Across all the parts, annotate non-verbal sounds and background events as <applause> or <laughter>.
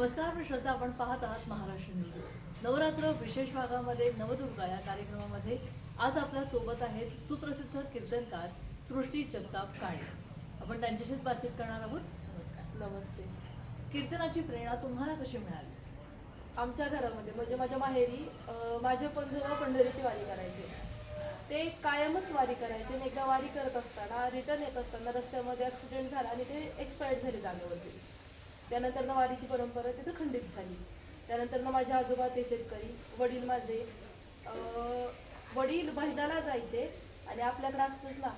नमस्कार मी श्रद्धा आपण पाहत आहात महाराष्ट्र न्यूज. नवरात्र विशेष भागामध्ये नवदुर्गा या कार्यक्रमामध्ये आज आपल्यासोबत आहेत सुप्रसिद्ध कीर्तनकार सृष्टी जगताप काळे. आपण त्यांच्याशीच बातचीत करणार आहोत. नमस्कार. नमस्ते. कीर्तनाची प्रेरणा तुम्हाला कशी मिळाली? आमच्या घरामध्ये म्हणजे माझ्या माहेरी अं, माझे पंजोबा पंढरीची वारी करायचे. ते कायमच वारी करायचे आणि एकदा वारी करत असताना रिटर्न येत असताना रस्त्यामध्ये ॲक्सिडेंट झाला आणि ते एक्सपायर्ड झाले जागेवरती. त्यानंतर ना वारीची परंपरा तिथं खंडित झाली. त्यानंतर ना माझे आजोबा ते शेतकरी वडील माझे वडील बहिणाला जायचे आणि आपल्याकडे असतंच ना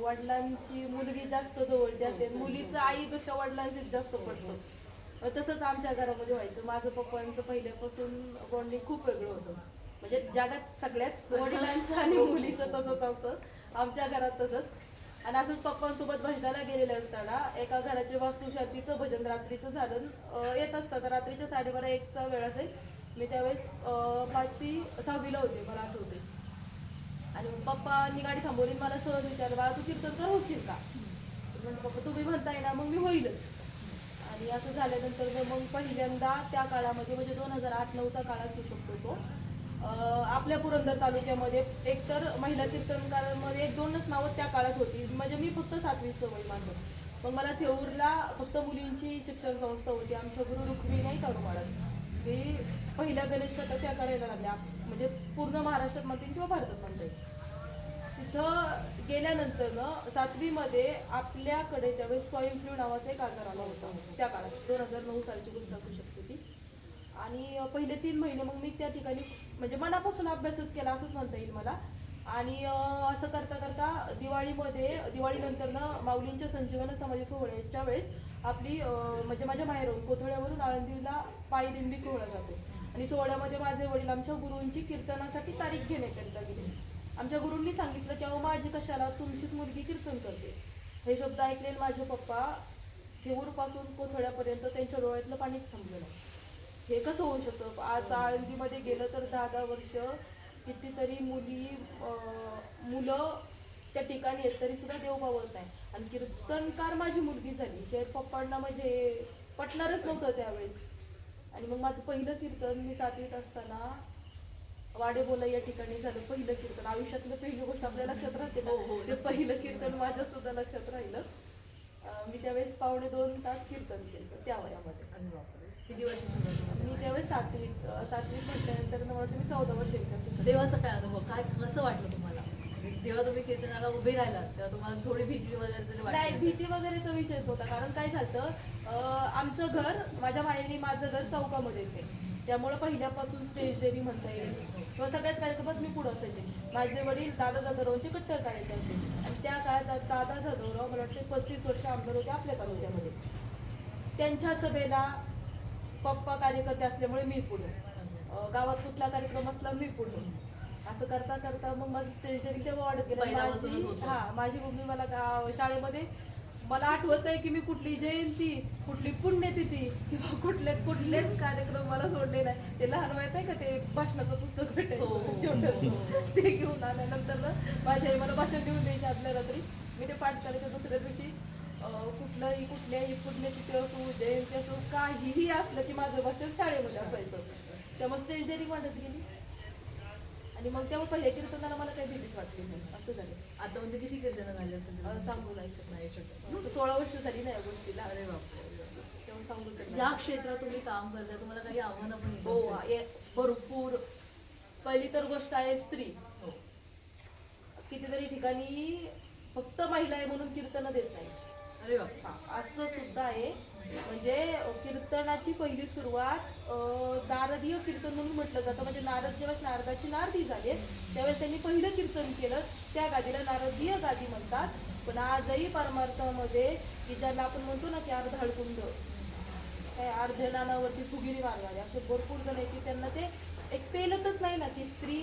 वडिलांची मुलगी जास्त जवळची असते मुलीचं आईपेक्षा वडिलांचीच जास्त पडतं. तसंच आमच्या घरामध्ये व्हायचं. माझं पप्पांचं पहिल्यापासून बॉन्डिंग खूप वेगळं होतं. म्हणजे जगात सगळ्याच वडिलांचं आणि मुलीचं तसंच असतं. आमच्या घरात तसंच. आणि असंच पप्पांसोबत भजनाला गेलेले असताना एका घराचे वास्तुशांतीचं भजन रात्रीचं झालं. येत असतं रात्रीच्या साडेबारा एकचा वेळ असेल. मी त्यावेळेस पाचवी सहावीला होते मला आठवते आणि पप्पा पप्पांनी गाडी थांबवली मला सहज विचारलं बाळा तू कीर्तनकर होशील का? तर पप्पा तुम्ही म्हणताय ना मग मी होईलच. आणि असं झाल्यानंतर मग पहिल्यांदा त्या काळामध्ये म्हणजे दोन हजार आठ नऊचा काळ असू शकतो तो. आपल्या पुरंदर तालुक्यामध्ये एकतर महिला कीर्तनकारांमध्ये एक दोनच नावं त्या काळात होती. म्हणजे मी फक्त सातवीचं सवयी मानलो मग मला थेऊरला फक्त मुलींची शिक्षण संस्था होती. आमच्या गुरु रुक्मी नाही करू महाराज ते पहिल्या गणेश कथा त्या करायला लागल्या. म्हणजे पूर्ण महाराष्ट्रात म्हणतील किंवा भारतात म्हणते तिथं गेल्यानंतर ना सातवीमध्ये आपल्याकडे त्यावेळेस स्वयंफ्लू नावाचा एक आजार आला होता. त्या काळात. दोन हजार नऊ सालची गोष्ट असू शकते. आणि पहिले तीन महिने मग मी त्या ठिकाणी म्हणजे मनापासून अभ्यासच केला असंच म्हणता येईल मला. आणि असं करता करता दिवाळीमध्ये दिवाळीनंतर ना माऊलींच्या संजीवन समाधी सोहळ्याच्या वेळेस आपली म्हणजे माझ्या माहेरून कोथळ्यावरून आळंदीला पायदिंडी सोहळा जातो. आणि सोहळ्यामध्ये माझे वडील आमच्या गुरूंची कीर्तनासाठी तारीख घेण्याकरिता गेले आमच्या गुरूंनी सांगितलं की अहो माझी कशाला? तुमचीच मुलगी कीर्तन करते. हे शब्द ऐकले माझे पप्पा पासून कोथळ्यापर्यंत त्यांच्या डोळ्यातलं पाणीच थांबलेलं हे कसं होऊ शकतं? आज आळंदीमध्ये गेलं तर दहा दहा वर्ष कितीतरी मुली मुलं त्या ठिकाणी आहेत तरी सुद्धा देव पावत नाही. आणि कीर्तनकार माझी मुलगी झाली. हे पप्पांना म्हणजे पटणारच नव्हतं त्यावेळेस. आणि मग माझं पहिलं कीर्तन मी सातवीत असताना वाडे बोला या ठिकाणी झालं पहिलं कीर्तन. आयुष्यातलं पहिली गोष्ट आपल्या लक्षात राहते ना ते पहिलं कीर्तन माझ्या सुद्धा लक्षात राहिलं. मी त्यावेळेस पावणे दोन तास कीर्तन केलं त्या वयामध्ये. किती वर्ष? मी त्यावेळेस सातवीत सातवीत म्हटल्यानंतर मला मी चौदा वर्ष करते देवाचा काय अनुभव? काय कसं वाटलं तुम्हाला? म्हणजे जेव्हा तुम्ही कीर्तनाला उभे राहिलात तेव्हा तुम्हाला थोडी भीती वगैरे तरी नाही भीती वगैरेचा विषयच होता. कारण काय झालं आमचं घर माझ्या माहेरी माझं घर चौकामध्येच आहे. त्यामुळं पहिल्यापासून स्टेज देवी म्हणता येईल. किंवा सगळ्याच कार्यक्रमात मी पुढं असायचे. माझे वडील दादा जाधवरावांचे कट्टर कार्यक्रम होते आणि त्या काळात दादा जाधवराव मला वाटते पस्तीस वर्ष आमदार होते आपल्या तालुक्यामध्ये. त्यांच्या सभेला पप्पा कार्यकर्ते असल्यामुळे मी पुढे गावात कुठला कार्यक्रम असला मी पुढे असं करता करता मग माझं स्टेज डेअरिंग तेव्हा वाढत गेलं. हा माझी मम्मी मला गाव शाळेमध्ये मला आठवत आहे की मी कुठली जयंती कुठली पुण्यतिथी किंवा कुठले कुठलेच कार्यक्रम मला सोडले नाही ते लहान वयात आहे का ते भाषणाचं पुस्तक भेटायचं हो, हो. हो. ते घेऊन आल्यानंतर ना माझी आई मला भाषण देऊन द्यायची आदल्या रात्री मी ते पाठ करायचं दुसऱ्या दिवशी कुठलंही कुठल्याही पुण्यतिथी असो जयंती असो काहीही असलं की माझं भाषण शाळेमध्ये असायचं. त्यामुळे स्टेज डेअरिंग वाढत गेली. आणि मग तेव्हा पहिल्या कीर्तनाला मला काही भीतीच वाटली नाही. असं झालं. आता म्हणजे किती कीर्तन झाले असेल अं, सांगू नाही शकत. नाही शकत. सोळा वर्ष झाली नाही या गोष्टीला. अरे बापरे. तेव्हा सांगू या क्षेत्रात तुम्ही काम करताय तुम्हाला काही आव्हानं पण हो भरपूर. पहिली तर गोष्ट आहे स्त्री. हो. कितीतरी ठिकाणी फक्त महिला आहे म्हणून कीर्तन देत नाही. अरे बापरे असं सुद्धा आहे. म्हणजे कीर्तनाची पहिली सुरुवात नारदीय कीर्तन म्हणून म्हटलं जातं. म्हणजे नारद जेव्हा नारदाची नारदी झाले त्यावेळेस त्यांनी पहिलं कीर्तन केलं. त्या गादीला नारदीय गादी म्हणतात. पण आजही परमार्थामध्ये की ज्यांना आपण म्हणतो ना की अर्धाळकुंड काय अर्ध्या नानावरती फुगिरी मारणारे असे भरपूर जण आहे की त्यांना ते एक पेलतच नाही ना की स्त्री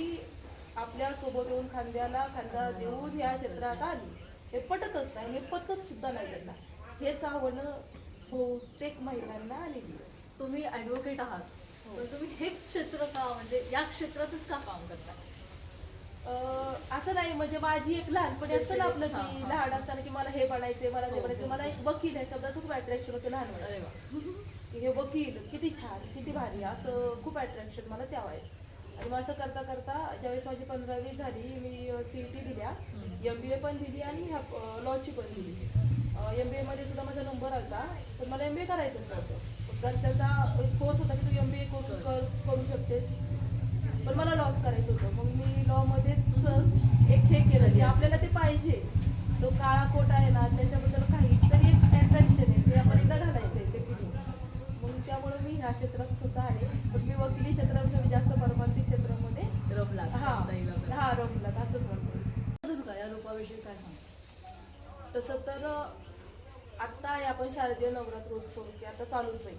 आपल्यासोबत येऊन खांद्याला खांदा देऊन या क्षेत्रात आली. हे पटतच नाही हे पचत सुद्धा नाही त्यांना. हेच आव्हानं बहुतेक महिलांना आलेली आहे. तुम्ही ऍडव्होकेट आहात. हो. पण तुम्ही हेच क्षेत्र का म्हणजे या क्षेत्रातच का काम करता? अं, असं नाही म्हणजे माझी एक लहानपणी असतं ना आपलं हा, की हा. लहान असताना की मला हे बनायचंय मला ते हो, बनायचं हो, मला एक वकील ह्या शब्दाचं खूप अट्रॅक्शन होते लहान अरे वा. की हे वकील किती छान किती भारी असं खूप अट्रॅक्शन मला आहे. आणि मग असं करता करता ज्यावेळेस माझी पंधरावी झाली मी सी टी दिल्या. एम बी ए पण दिली आणि लॉची पण दिली. एम बी एमध्ये सुद्धा माझा नंबर आला पण मला एम बी ए करायचंच नव्हतं. घरच्यांचा कोर्स होता की तू एम बी ए करू कर करू शकतेस. पण मला लॉच करायचं होतं. मग मी लॉमध्येच एक हे केलं की आपल्याला ते पाहिजे. तो काळा कोट आहे ना त्याच्याबद्दल काहीतरी एक अट्रॅक्शन आहे. ते आपण एकदा घालायचं आहे ते फिलिंग मग त्यामुळे मी ह्या क्षेत्रात सुद्धा आहे. वकिली क्षेत्रापेक्षा मी जास्त परमार्थिक क्षेत्रामध्ये रमला हा हा रमलात असंच म्हणतो. दुर्गा या रूपाविषयी काय सांग तसं तर आत्ता आपण शारदीय नवरात्र उत्सव की आता चालूच आहे.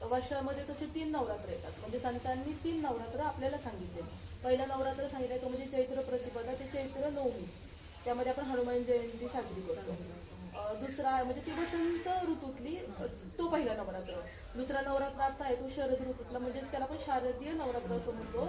तर वर्षामध्ये तसे तीन नवरात्र येतात. म्हणजे संतांनी तीन नवरात्र आपल्याला सांगितले. पहिलं नवरात्र सांगितलं तो म्हणजे चैत्र प्रतिपदा ते चैत्र नवमी. त्यामध्ये आपण हनुमान जयंती साजरी करतो. दुसरा आहे म्हणजे ती वसंत ऋतूतली तो पहिला नवरात्र. दुसरा नवरात्र आता आहे तो शरद ऋतूतला म्हणजे त्याला आपण शारदीय नवरात्र असं म्हणतो.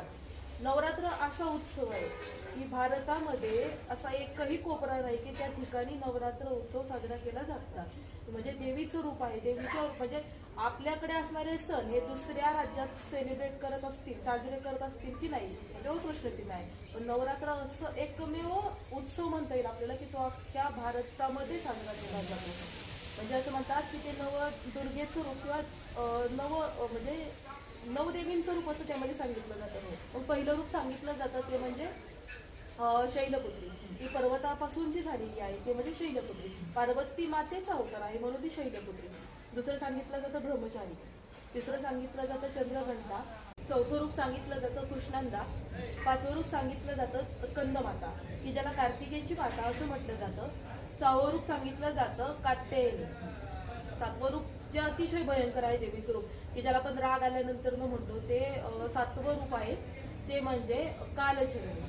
नवरात्र असा उत्सव आहे की भारतामध्ये असा एकही कोपरा नाही की त्या ठिकाणी नवरात्र उत्सव साजरा केला जातात म्हणजे देवीचं रूप आहे देवीचं म्हणजे आपल्याकडे असणारे सण हे दुसऱ्या राज्यात सेलिब्रेट करत असतील साजरे करत असतील की नाही? याच्यावर प्रश्नचिन्ह आहे पण नवरात्र असं एकमेव उत्सव म्हणता येईल आपल्याला की तो अख्ख्या भारतामध्ये साजरा केला जातो. म्हणजे असं म्हणतात की ते नव दुर्गेचं रूप किंवा नव म्हणजे नवदेवींचं रूप असं त्यामध्ये सांगितलं जातं. मग पहिलं रूप सांगितलं जातं ते म्हणजे शैलपुत्री. ती पर्वतापासून जी झालेली आहे ते म्हणजे शैलपुत्री. पार्वती मातेचा अवतार आहे म्हणून ती शैलपुत्री. दुसरं सांगितलं जातं ब्रह्मचारी. तिसरं सांगितलं जातं चंद्रघंटा. चौथं रूप सांगितलं जातं कृष्णांदा. पाचवं रूप सांगितलं जातं स्कंदमाता की ज्याला कार्तिकेची माता असं म्हटलं जातं. सहावं रूप सांगितलं जातं कात्यायनी सातवं रूप जे अतिशय भयंकर आहे देवीचं रूप की ज्याला आपण राग आल्यानंतर न म्हणतो ते सातवं रूप आहे. ते म्हणजे कालचरण.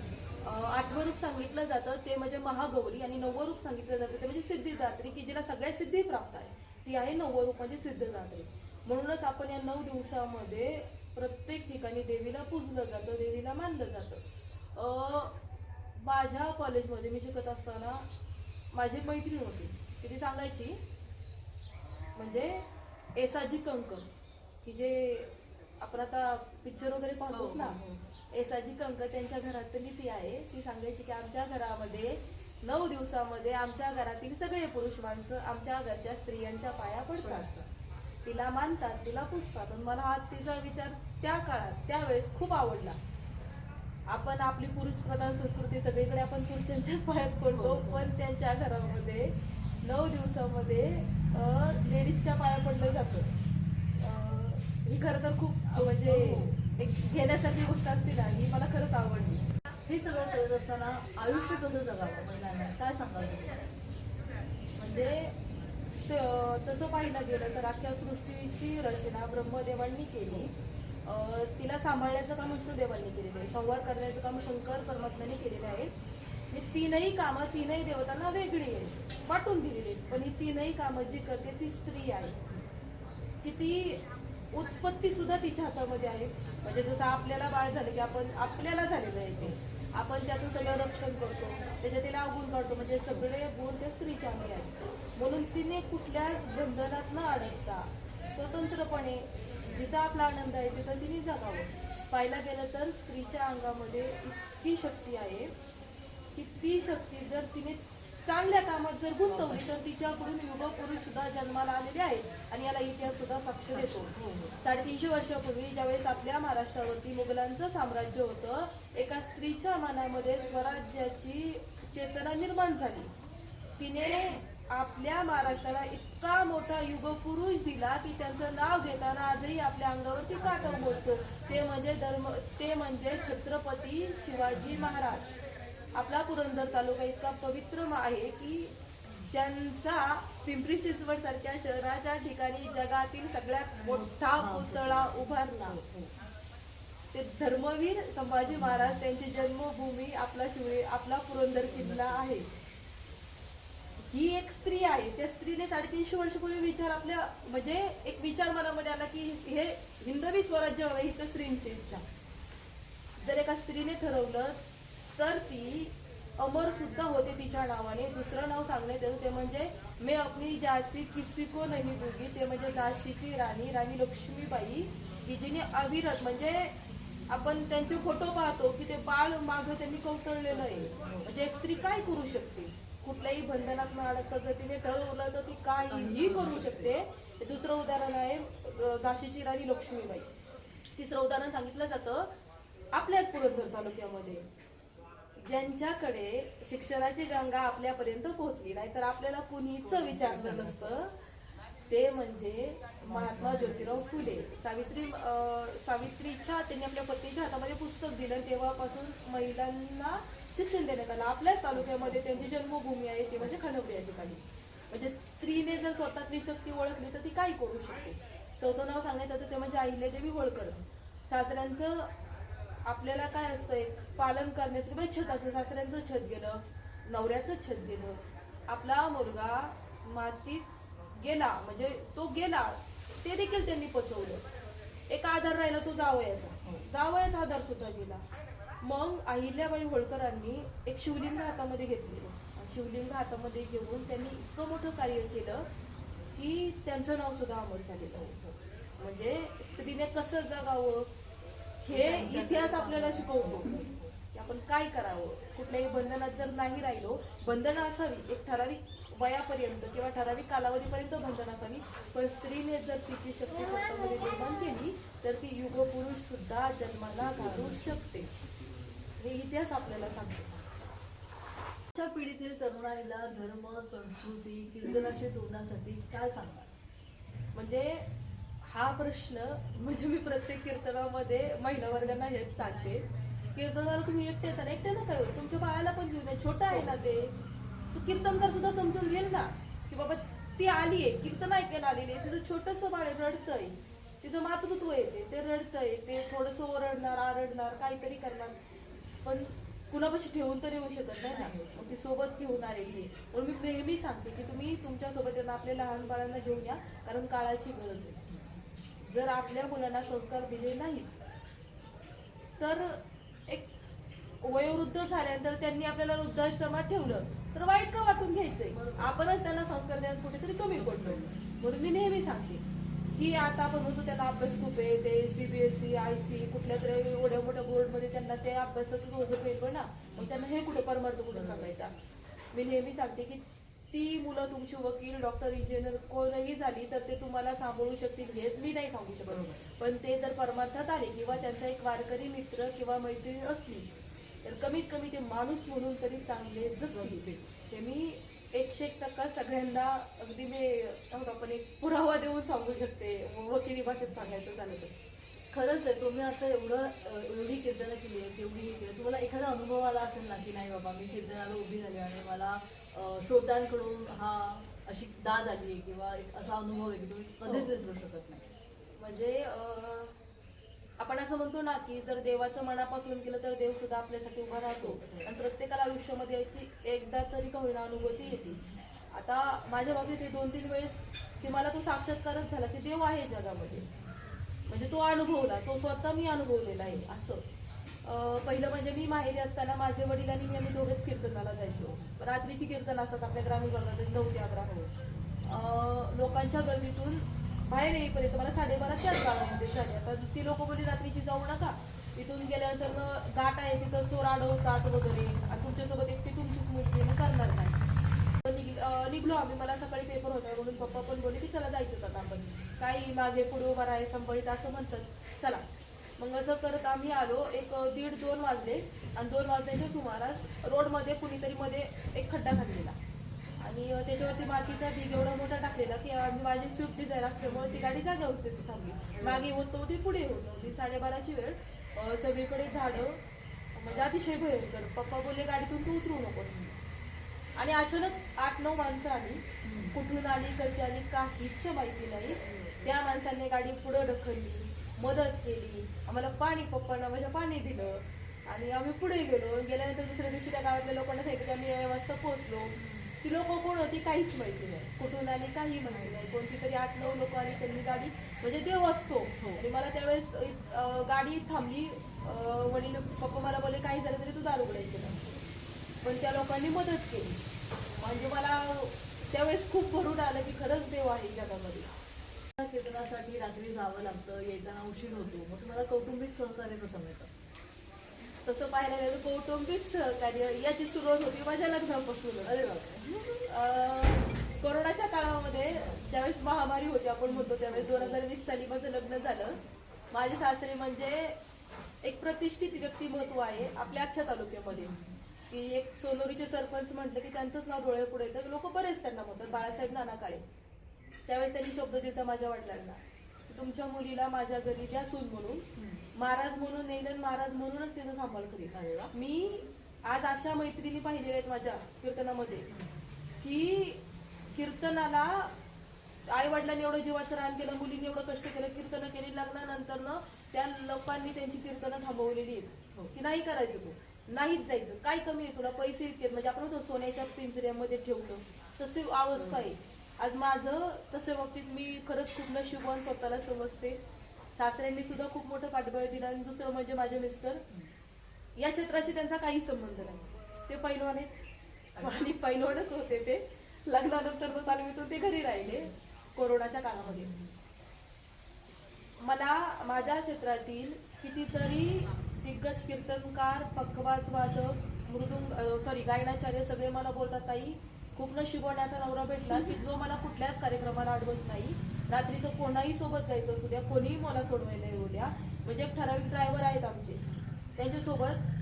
आठवं रूप सांगितलं जातं ते म्हणजे महागौरी आणि नववं रूप सांगितलं जातं ते म्हणजे सिद्धिदात्री की जिला सगळ्या सिद्धी प्राप्त आहे ती आहे नववं रूप म्हणजे सिद्धदात्री म्हणूनच आपण या नऊ दिवसामध्ये प्रत्येक ठिकाणी देवीला पूजलं जातं देवीला मानलं जातं. माझ्या कॉलेजमध्ये मी शिकत असताना माझी मैत्रीण होती. की ती सांगायची म्हणजे एसाजी कंकर की जे आपण आता पिक्चर वगैरे पाहतोच ना एसाजी कंकर त्यांच्या घरातली ती आहे. ती सांगायची की आमच्या घरामध्ये नऊ दिवसामध्ये आमच्या घरातील सगळे पुरुष माणसं आमच्या घरच्या स्त्रियांच्या पाया पडतात. तिला मानतात तिला पुजतात आणि मला हा तिचा विचार त्या काळात त्यावेळेस खूप आवडला. आपण आपली पुरुष प्रधान संस्कृती सगळीकडे आपण पुरुषांच्याच पायात पडतो. पण त्यांच्या घरामध्ये नऊ दिवसामध्ये लेडीजच्या पाया पडलं जातं. ही खरं तर खूप म्हणजे एक घेण्यासारखी गोष्ट असते ना ही मला खरंच आवडली. हे सगळं करत असताना आयुष्य कसं जगावं महिलांना? काय सांगावं म्हणजे स्त- तसं पाहिलं गेलं तर अख्ख्या सृष्टीची रचना ब्रह्मदेवांनी केली. तिला सांभाळण्याचं काम विष्णुदेवांनी केलेलं आहे. संवाद करण्याचं काम शंकर परमात्म्याने केलेलं आहे. हे तीनही कामं तीनही देवतांना वेगळी आहेत वाटून दिलेली आहेत. पण ही तीनही कामं जी करते ती स्त्री आहे. की ती उत्पत्ती सुद्धा तिच्या हातामध्ये आहे. म्हणजे जसं आपल्याला बाळ झालं की आपण आपल्याला झालेलं आहे ते. आपण त्याचं सगळं रक्षण करतो. त्याच्या तिला अवगुण काढतो. म्हणजे सगळे गुण त्या स्त्रीच्या अंगी आहेत. म्हणून तिने कुठल्याच बंधनात न अडकता स्वतंत्रपणे जिथं आपला आनंद आहे तिथं तिने जगावं. पाहायला गेलं तर स्त्रीच्या अंगामध्ये इतकी शक्ती आहे की ती शक्ती जर तिने चांगल्या कामात जर गुंतवली तर तिच्याकडून युगपुरुष सुद्धा जन्माला आलेले आहेत. आणि याला इतिहास सुद्धा साक्ष देतो. साडेतीनशे वर्षापूर्वी ज्यावेळेस आपल्या महाराष्ट्रावरती मुघलांचं साम्राज्य होतं एका स्त्रीच्या मनामध्ये स्वराज्याची चेतना निर्माण झाली. तिने आपल्या महाराष्ट्राला इतका मोठा युगपुरुष दिला की त्यांचं नाव घेताना आजही आपल्या अंगावरती काटव बोलतो. ते म्हणजे धर्म ते म्हणजे छत्रपती शिवाजी महाराज. आपला पुरंदर तालुका इतका पवित्र मा- आहे की ज्यांचा पिंपरी चिंचवड सारख्या शहराच्या ठिकाणी जगातील सगळ्यात मोठा पुतळा उभारला ते धर्मवीर संभाजी महाराज त्यांची जन्मभूमी आपला शिवळी आपला पुरंदर किल्ला आहे. ही एक स्त्री आहे. त्या स्त्रीने साडेतीनशे वर्षपूर्वी विचार आपल्या म्हणजे एक विचार मनामध्ये आला की हे हिंदवी स्वराज्य हवं हिचं स्त्रींची इच्छा जर एका स्त्रीने ठरवलं तर ती अमर सुद्धा होते तिच्या नावाने. दुसरं नाव सांगण्यात येतं ते म्हणजे मी आपली झाशी किसी को नाही दुगी ते म्हणजे झाशीची राणी राणी लक्ष्मीबाई की जिने अविरत म्हणजे आपण त्यांचे फोटो पाहतो की ते बाळ माग त्यांनी कवटळलेलं आहे. म्हणजे एक स्त्री काय करू शकते? कुठल्याही बंधनात न अडकता जर तिने ठरवलं तर ती काहीही करू शकते. दुसरं उदाहरण आहे अं, झाशीची राणी लक्ष्मीबाई. तिसरं उदाहरण सांगितलं जातं आपल्याच पुरंदर तालुक्यामध्ये. ज्यांच्याकडे शिक्षणाची गंगा आपल्यापर्यंत पोहोचली नाही तर आपल्याला कुणीच विचारलं नसतं. ते म्हणजे महात्मा ज्योतिराव फुले. सावित्री सावित्रीच्या त्यांनी आपल्या पत्नीच्या हातामध्ये पुस्तक दिलं. तेव्हापासून महिलांना शिक्षण देण्यात आलं. आपल्याच तालुक्यामध्ये त्यांची जन्मभूमी आहे ती म्हणजे खानवडी या ठिकाणी. म्हणजे स्त्रीने जर स्वतःतली शक्ती ओळखली तर ती काय करू शकते. चौथं नाव सांगण्यात येतं ते म्हणजे अहिल्यादेवी होळकर. सासऱ्यांचं आपल्याला काय असतं पालन करण्याचं किंवा छत असलं सासऱ्यांचं छत गेलं नवऱ्याचं छत गेलं. आपला मुलगा मातीत गेला म्हणजे तो गेला ते देखील त्यांनी पचवलं. एक आधार राहिला तो जावयाचा. जावयाचा आधार सुद्धा गेला. मग अहिल्याबाई होळकरांनी एक शिवलिंग हातामध्ये घेतलेलं. शिवलिंग हातामध्ये घेऊन त्यांनी इतकं मोठं कार्य केलं की त्यांचं नाव सुद्धा अमर झालेलं होतं. म्हणजे स्त्रीने कसं जगावं हे इतिहास आपल्याला शिकवतो. की आपण काय करावं? कुठल्याही बंधनात जर नाही राहिलो बंधनं असावी एक ठराविक वयापर्यंत किंवा ठराविक कालावधीपर्यंत बंधन असावी. पण स्त्रीने जर तिची शक्ती स्वतःमध्ये निर्माण केली तर ती युगपुरुष सुद्धा जन्माला घालू शकते. हे इतिहास आपल्याला सांगतो. आजच्या पिढीतील तरुणाईला धर्म संस्कृती कीर्तनाशी जोडण्यासाठी काय सांगणार? म्हणजे हा प्रश्न म्हणजे मी प्रत्येक कीर्तनामध्ये महिला वर्गांना हेच सांगते. कीर्तनाला तुम्ही एकटे येताना एकटे नका येऊ. तुमच्या बाळाला पण घेऊन या. छोटं आहे ना ते? तो कीर्तनकार सुद्धा समजून घेईल ना? की बाबा ती आली आहे. कीर्तन ऐकायला आलेली आहे. तिचं छोटंसं बाळ आहे, रडतंय. तिचं मातृत्व येते ते. रडतंय. ते थोडंसं ओरडणार आरडणार काहीतरी करणार. पण कुणापाशी ठेवून तर येऊ शकत नाही ना? मग ती सोबत घेऊन आलेली आहे. म्हणून मी नेहमी सांगते की तुम्ही तुमच्यासोबत यांना आपल्या लहान बाळांना घेऊन या. कारण काळाची गरज आहे. जर आपल्या मुलांना संस्कार दिले नाहीत तर एक वयोवृद्ध झाल्यानंतर त्यांनी आपल्याला वृद्धाश्रमात ठेवलं तर वाईट का वाटून घ्यायचंय? आपणच त्यांना संस्कार द्यायला कुठेतरी कमी पडलो. म्हणून मी नेहमी सांगते की आता आपण म्हणतो त्याला अभ्यास खूप आहे ते सीबीएसई आय सी कुठल्या तरी एवढ्या मोठ्या बोर्डमध्ये त्यांना ते अभ्यासाचं रोज पेपर ना मग त्यांना हे कुठे परमार्थ कुठे सांगायचा? मी नेहमी सांगते की ती मुलं तुमची वकील डॉक्टर इंजिनियर कोणही झाली तर ते तुम्हाला सांभाळू शकतील हे मी नाही सांगू शकत. पण ते जर परमार्थात आले किंवा त्यांचा एक वारकरी मित्र किंवा मैत्रीण असली तर कमीत कमी ते माणूस म्हणून तरी चांगले जगतील. हे मी एकशे एक टक्का सगळ्यांना अगदी मी आपण एक पुरावा देऊन सांगू शकते. वकिली भाषेत सांगायचं झालं तर. खरंच आहे तुम्ही आता एवढं एवढी कीर्तनं केली आहेत एवढी हे केलं तुम्हाला एखादा अनुभव आला असेल ना की नाही बाबा मी कीर्तनाला उभी झाली आणि मला श्रोत्यांकडून हा अशी दाद आली आहे किंवा एक असा अनुभव आहे की तुम्ही कधीच विसरू शकत नाही. म्हणजे आपण असं म्हणतो ना की जर देवाचं मनापासून केलं तर देव सुद्धा आपल्यासाठी उभा राहतो. आणि प्रत्येकाला आयुष्यामध्ये याची एकदा तरी का होईना अनुभूती येते. आता माझ्या बाबतीत हे दोन तीन वेळेस की मला तो साक्षात्कारच झाला की देव आहे जगामध्ये. म्हणजे तो अनुभवला तो स्वतः मी अनुभवलेला आहे असं. पहिलं म्हणजे मी माहेरी असताना माझे वडील आणि मी आम्ही दोघेच कीर्तनाला जायचो. रात्रीची कीर्तन असतात आपल्या ग्रामीण भागात नऊ ते अकरा हो लोकांच्या गर्दीतून बाहेर येईपर्यंत मला साडेबारा त्याच गावामध्ये झाले. आता ती लोक बोलली रात्रीची जाऊ नका. इथून गेल्यानंतर मग गाठ आहे तिथं चोर अडवतात वगैरे. आणि तुमच्यासोबत एकटी तुमचीच मुलगी मी करणार नाही. तर निघ- निघलो आम्ही. मला सकाळी पेपर होता. म्हणून पप्पा पण बोलले की चला जायचं आता आपण. काही मागे पुढे उभा राहाय संभळीत असं म्हणतात. चला. असं करत आम्ही आलो. एक दीड दोन वाजले. आणि दोन वाजल्याच्या सुमारास रोडमध्ये कुणीतरी मध्ये एक खड्डा घातलेला. आणि त्याच्यावरती मातीचा ढीग एवढा मोठा टाकलेला की आम्ही माझी स्विफ्ट डिझायर असल्यामुळे ती गाडी जागा होते थांबली. मागे होत नव्हती पुढे होत नव्हती साडेबाराची वेळ. सगळीकडे झाडं म्हणजे अतिशय भयंकर. पप्पा बोलले गाडीतून तू उतरू नकोस. आणि अचानक आठ नऊ माणसं आली. कुठून आली कशी आली काहीच माहिती नाही. त्या माणसाने गाडी पुढे ढकलली. मदत केली. आम्हाला पाणी पप्पांना म्हणजे पाणी दिलं. आणि आम्ही पुढे गेलो. गेल्यानंतर दुसऱ्या दिवशी त्या गावातल्या लोकांना सांगितलं की आम्ही या वाजता पोहोचलो. ती लोक कोण होती? काहीच माहिती नाही. कुठून आली काही माहिती नाही. कोणती तरी आठ नऊ लोक आली त्यांनी गाडी. म्हणजे देव असतो. आणि मला त्यावेळेस गाडी थांबली. वडील पप्पा मला बोलले काही झालं तरी तू दारू उघडायचं पण त्या लोकांनी मदत केली. म्हणजे मला त्यावेळेस खूप भरून आलं की खरंच देव आहे जगामध्ये. कीर्तनासाठी रात्री जावं लागतं येताना उशीर होतो. मग तुम्हाला कौटुंबिक सहकार्य कसं मिळतं तसं पाहायला गेलं कौटुंबिक सहकार्य याची सुरुवात होती माझ्या लग्नापासून. अरे कोरोनाच्या काळामध्ये ज्यावेळेस महामारी होती आपण म्हणतो त्यावेळेस दोन हजार वीस साली माझं लग्न झालं. माझे सासरे म्हणजे एक प्रतिष्ठित व्यक्तिमत्व आहे आपल्या अख्ख्या तालुक्यामध्ये. की एक सोनोरीचे सरपंच म्हटलं की त्यांचंच नाव डोळे पुढे येतं. लोक बरेच त्यांना म्हणतात बाळासाहेब नाना काळे. त्यावेळेस त्यांनी शब्द दिला माझ्या वडिलांना. तुमच्या मुलीला माझ्या घरी द्या सून म्हणून. महाराज म्हणून नेलं महाराज म्हणूनच तिचा सांभाळ करीत मी आज अशा मैत्रिणी पाहिलेल्या आहेत माझ्या कीर्तनामध्ये की कीर्तनाला आई वडिलांनी एवढं जीवाचं रान केलं मुलींनी एवढं कष्ट केलं कीर्तनं केली लग्नानंतर ना त्या लोकांनी त्यांची कीर्तनं थांबवलेली आहेत. की नाही करायचं तू? नाहीच जायचं. काय कमी आहे तुला? पैसे इतके म्हणजे आपण सोन्याच्या पिंजऱ्यामध्ये ठेवतो. तशी अवस्था आहे. आज माझं तसं बाबतीत मी खरंच खूप नशिबवान स्वतःला समजते. सासऱ्यांनी सुद्धा खूप मोठं पाठबळ दिलं आणि दुसरं म्हणजे माझे मिस्टर. या क्षेत्राशी त्यांचा काही संबंध नाही. ते पैलवान आहेत. आणि पैलवानच होते ते. लग्नानंतर तो तालमीतून ते घरी राहिले. कोरोनाच्या काळामध्ये. मला माझ्या क्षेत्रातील कितीतरी दिग्गज कीर्तनकार पखवाज वादक मृदुंग सॉरी गायनाचार्य सगळे मला बोलतात ताई खूप नशिबवण्याचा नवरा भेटला की जो मला कुठल्याच कार्यक्रमाला अडवत नाही. रात्रीचं कोणाही सोबत जायचं असू द्या कोणीही मला सोडवायला येऊ द्या. म्हणजे एक ठराविक ड्रायव्हर आहेत आमचे. त्यांच्यासोबत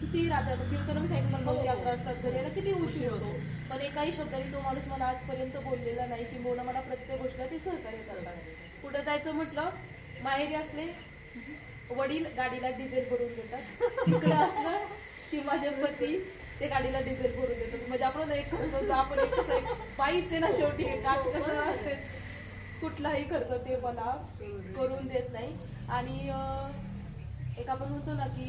किती राहतात कीर्तन साईड नऊ अकरा असतात घरी यायला किती उशीर होतो. पण एकाही शब्दाने तो माणूस मला आजपर्यंत बोललेला नाही की मोना मला प्रत्येक गोष्टीला ते सहकार्य करतात. कुठं जायचं म्हटलं माहेरी असले वडील गाडीला डिझेल भरून देतात. <laughs> इकडं असलं की माझे पती ते गाडीला डिझेल भरून देतात म्हणजे आपण एक खर्च आपण एक कसं एक बाईच आहे ना शेवटी काट कसं असते कुठलाही खर्च ते मला करून देत नाही. आणि एक आपण म्हणतो ना की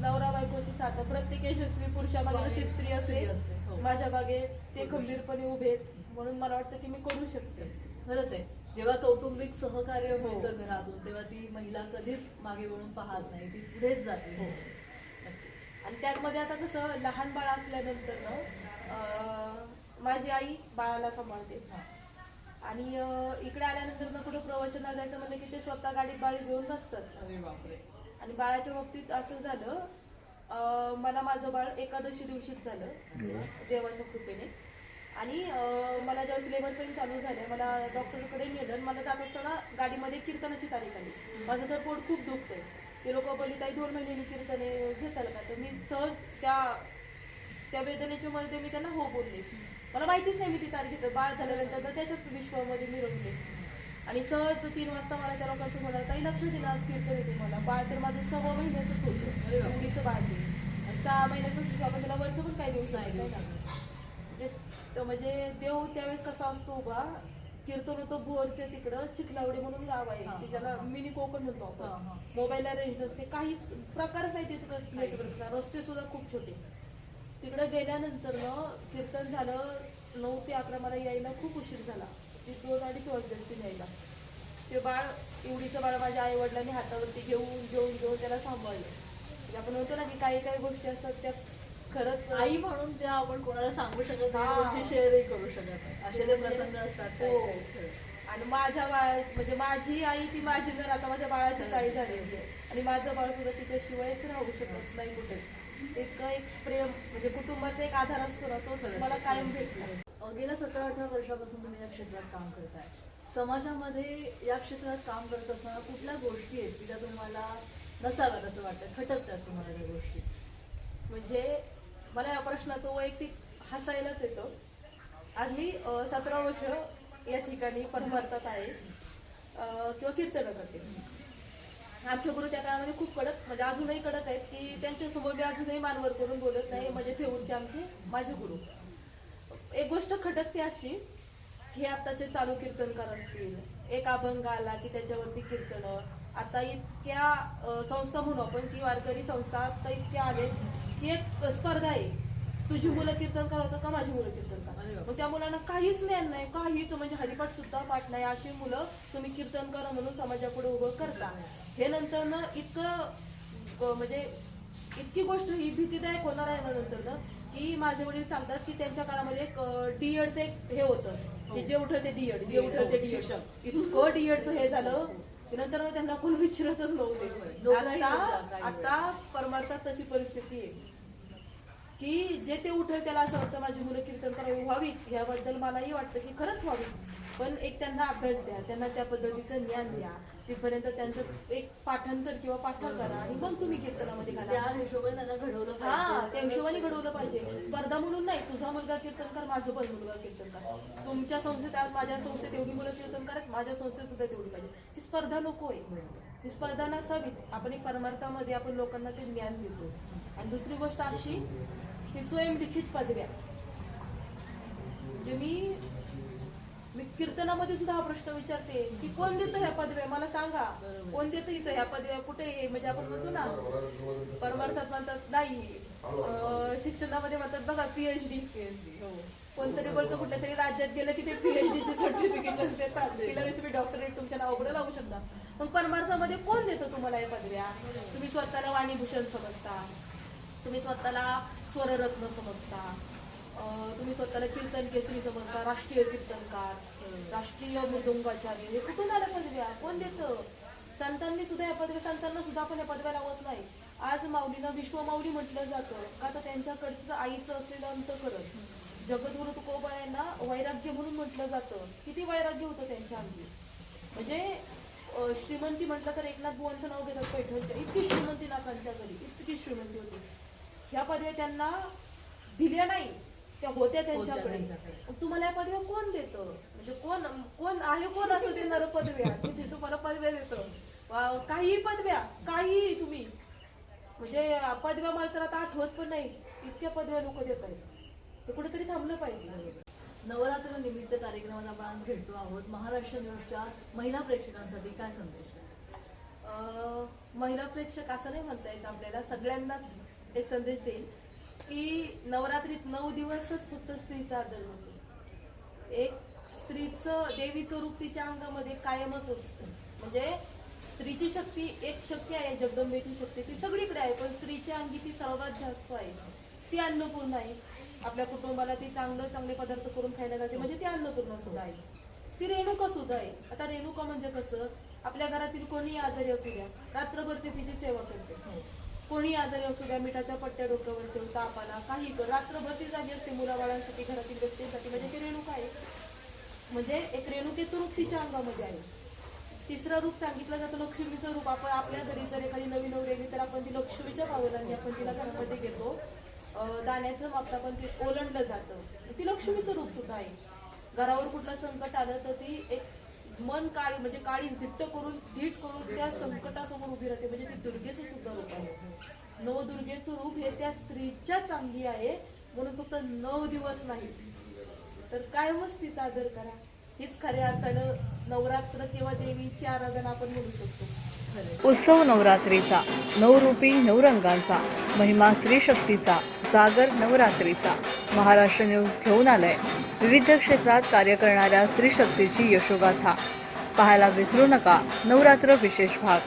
नवरा बायकोची साथ प्रत्येक यशस्वी पुरुषामागे जशी स्त्री असते, हो. माझ्या बागेत ते खंबीरपणे उभे म्हणून मला वाटतं की मी करू शकते. खरंच आहे. जेव्हा कौटुंबिक सहकार्य मिळतं घरातून तेव्हा ती महिला कधीच मागे वळून पाहत नाही. ती पुढेच जाते. आणि त्यामध्ये आता कसं लहान बाळ असल्यानंतर ना अं, माझी आई बाळाला सांभाळते. आणि इकडे आल्यानंतर ना कुठं प्रवचनाला जायचं म्हणलं की ते स्वतः गाडीत बाळ घेऊन बसतात. अरे बापरे. आणि बाळाच्या बाबतीत असं झालं अं, मला माझं बाळ एकादशी दिवशीच झालं देवाच्या कृपेने. आणि मला ज्यावेळेस लेबर पेन चालू झाले मला डॉक्टरकडे नेलं आणि मला जात असताना गाडीमध्ये कीर्तनाची तारीख आली. माझं तर पोट खूप दुखतंय. ते लोक बोलली ताई दोन महिन्यांनी कीर्तने घेताल का? तर मी सहज त्या त्या वेदनेच्या मध्ये मी त्यांना हो बोलले. मला माहितीच नाही मी ती तारीख बाळ झाल्यानंतर तर त्याच्याच विश्वामध्ये मी रमले आणि सहज तीन वाजता मला त्या लोकांचं म्हणाल काही लक्ष दिलं आज कीर्तन तुम्हाला बाळ तर माझं सव्वा महिन्याचंच होतं. एवढीचं बाळ ते आणि सहा महिन्याचं शिशु आपण त्याला वरचं पण काय देऊ नाही. म्हणजे म्हणजे देव त्यावेळेस कसा असतो उभा कीर्तन होतं भोरच्या तिकडं चिखलावडे म्हणून गाव आहे. की ज्याला. मिनी कोकण म्हणतो आपण. मोबाईलला रेंज नसते. काहीच प्रकारच आहे तिथं नेटवर्कचा रस्ते सुद्धा खूप छोटे. तिकडे गेल्यानंतर ना कीर्तन झालं नऊ ते अकरा मला यायला खूप उशीर झाला. ती दोन अडीच वाजले यायला. ते बाळ एवढीचं बाळ माझ्या आई वडिलांनी हातावरती घेऊन घेऊन घेऊन त्याला सांभाळलं. म्हणजे आपण म्हणतो ना की काही काही गोष्टी असतात त्या खरंच आई म्हणून त्या आपण कोणाला सांगू शकत नाही हा. शेअरही करू शकत नाही. असे ते प्रसंग असतात हो. आणि माझ्या बाळा म्हणजे माझी आई ती माझी जर आता माझ्या बाळाची आई झाली होती आणि माझं बाळ सुद्धा तिच्याशिवायच राहू शकत नाही कुठेच. एक एक प्रेम म्हणजे कुटुंबाचा एक आधार असतो ना तो मला कायम भेटला गेल्या सतरा अठरा वर्षापासून तुम्ही या क्षेत्रात काम करताय. समाजामध्ये या क्षेत्रात काम करत असताना कुठल्या गोष्टी आहेत की त्या तुम्हाला नसाव्यात असं वाटतं खटकतात तुम्हाला त्या गोष्टी? म्हणजे मला या प्रश्नाचं वैयक्तिक हसायलाच येतं. आज मी सतरा वर्ष या ठिकाणी परमार्थात आहे. किंवा कीर्तन करते आमच्या गुरु त्या काळामध्ये खूप कडक म्हणजे अजूनही कडक आहेत की त्यांच्यासमोर मी अजूनही मानवर करून बोलत नाही. म्हणजे ठेवूनचे आमचे माझे गुरु. एक गोष्ट खटकते अशी की हे आताचे चालू कीर्तनकार असतील. एक अभंग आला की त्याच्यावरती कीर्तन. आता इतक्या संस्था म्हणू आपण की वारकरी संस्था आता इतक्या आलेत की एक स्पर्धा आहे. तुझी मुलं कीर्तनकार होतं का माझी मुलं कीर्तनकार अरे वा. मग त्या मुलांना काहीच ज्ञान नाही काहीच म्हणजे हरिपाठ सुद्धा पाठ नाही. अशी मुलं तुम्ही कीर्तनकार म्हणून समाजापुढे उभं करता. हे नंतर ना इतकं म्हणजे इतकी गोष्ट ही भीतीदायक होणार आहे ना नंतर ना की माझे वडील सांगतात की त्यांच्या काळामध्ये एक डीएडचं एक हे होतं. की जे उठल ते डीएड जे उठल ते डीएड इतकं डीएडचं हे झालं की नंतर त्यांना कोण विचारतच नव्हते. आता आता परमार्थात तशी परिस्थिती आहे. की जे ते उठल त्याला असं वाटतं माझी मुलं कीर्तनकार व्हावीत. ह्याबद्दल मलाही वाटतं की खरंच व्हावी पण एक त्यांना अभ्यास द्या त्यांना त्या पद्धतीचं ज्ञान द्या. तिथपर्यंत त्यांचं एक पाठांतर किंवा पाठा करा आणि मग तुम्ही कीर्तनामध्ये घाला. त्या हिशोबाने त्यांना घडवलं हा पाहिजे. त्या हिशोबाने घडवलं पाहिजे. स्पर्धा म्हणून नाही तुझा मुलगा कीर्तनकार माझं पण मुलगा कीर्तनकार तुमच्या संस्थेत आज माझ्या संस्थेत एवढी मुलं कीर्तनकार आहेत माझ्या संस्थेत सुद्धा तेवढी पाहिजे. ही स्पर्धा नको आहे. ती स्पर्धा नसावीच. आपण एक परमार्थामध्ये आपण लोकांना ते ज्ञान देतो. आणि दुसरी गोष्ट अशी की स्वयंलिखित पदव्या म्हणजे मी मी कीर्तनामध्ये सुद्धा हा प्रश्न विचारते की कोण देतं ह्या पदव्या? मला सांगा. कोण देतं इथं ह्या पदव्या? कुठे आहे? म्हणजे आपण म्हणतो ना परमार्थात म्हणतात नाही. शिक्षणामध्ये म्हणतात बघा पीएचडी कोणतरी बोलतं कुठल्या तरी राज्यात गेलं की ते पीएचडी चे सर्टिफिकेट देतात की लगेच तुम्ही डॉक्टरेट तुमच्या नावापुढे लावू शकता. पण परमार्थामध्ये कोण देतं तुम्हाला या पदव्या? तुम्ही स्वतःला वाणीभूषण समजता. तुम्ही स्वतःला स्वररत्न समजता. तुम्ही स्वतःला कीर्तन केसरी समजता राष्ट्रीय कीर्तनकार राष्ट्रीय मृदुंगाचार्य हे कुठून आल्या पदव्या कोण देतं? संतांनी सुद्धा या पदव्या संतांना सुद्धा आपण या पदव्या लावत नाही. आज माऊलीला विश्वमाऊली म्हटलं जातं. का तर त्यांच्याकडचं आईचं असलेलं अंतकरण. जगद्गुरु तुकोबा यांना वैराग्य म्हणून म्हटलं जातं. किती वैराग्य होतं त्यांच्या अंगी? म्हणजे श्रीमंती म्हटलं तर एकनाथ बुवांचं नाव घेतात पैठणच्या. इतकी श्रीमंती नाकांच्या घरी. इतकी श्रीमंती होती. ह्या पदव्या त्यांना दिल्या नाही. त्या होत्या त्यांच्याकडे. तुम्हाला या पदव्या कोण देतं? म्हणजे कोण कोण आहे कोण असं देणार पदव्या? ते तुम्हाला पदव्या देतं? काही पदव्या काही तुम्ही. म्हणजे पदव्या मला तर आता आठवत पण नाही. इतक्या पदव्या लोक देत आहेत. ते कुठेतरी थांबलं पाहिजे. नवरात्र निमित्त कार्यक्रमात आपण आज भेटतो आहोत. महाराष्ट्र न्यूजच्या महिला प्रेक्षकांसाठी काय संदेश? महिला प्रेक्षक असं नाही म्हणता यायचं आपल्याला. सगळ्यांनाच एक संदेश देईल की नवरात्रीत नऊ दिवसच फक्त स्त्रीचा आदर होतो. एक स्त्रीचं देवीचं रूप तिच्या अंगामध्ये कायमच असतं. म्हणजे स्त्रीची शक्ती एक शक्ती आहे जगदंबेची शक्ती ती सगळीकडे आहे पण स्त्रीच्या अंगी ती सर्वात जास्त आहे. ती अन्नपूर्ण आहे. आपल्या कुटुंबाला ती चांगलं चांगले पदार्थ करून खायला जाते. म्हणजे ती अन्नपूर्ण सुद्धा आहे. ती रेणुका सुद्धा आहे. आता रेणुका म्हणजे कसं? आपल्या घरातील कोणी आजारी असू द्या रात्रभर ते तिची सेवा करते. कोणी आजारी असू द्या मिठाच्या पट्ट्या डोक्यावर ठेवून तापाला काही कर. रात्रभर ती जागी असते मुलाबाळांसाठी घरातील व्यक्तींसाठी. म्हणजे ती रेणुका आहे म्हणजे एक रेणुकेचं रूप तिच्या अंगामध्ये आहे. तिसरं रूप सांगितलं जातं लक्ष्मीचं रूप. आपण आपल्या घरी जर एखादी नवीन नवरी आली तर आपण ती लक्ष्मीच्या पावलांनी आपण तिला घरामध्ये घेतो. दाण्याचं मागता आपण ते ओलंडलं जातं. ती लक्ष्मीचं रूप सुद्धा आहे. घरावर कुठलं संकट आलं तर ती एक मन काळी म्हणजे काळी धिट्ट करून धीट करून त्या संकटासमोर उभी राहते. म्हणजे ते दुर्गेचं सुद्धा रूप आहे. नवदुर्गेचं रूप हे त्या स्त्रीच्या चांगली आहे. म्हणून फक्त नऊ दिवस नाही. तर कायमच तिचा आदर करा. हीच खऱ्या अर्थानं नवरात्र किंवा देवीची आराधना आपण म्हणू शकतो. उत्सव नवरात्रीचा नवरूपी नवरंगांचा महिमा स्त्री शक्तीचा जागर नवरात्रीचा महाराष्ट्र न्यूज घेऊन आलाय. विविध क्षेत्रात कार्य करणाऱ्या स्त्री शक्तीची यशोगाथा. पाहायला विसरू नका. नवरात्र विशेष भाग.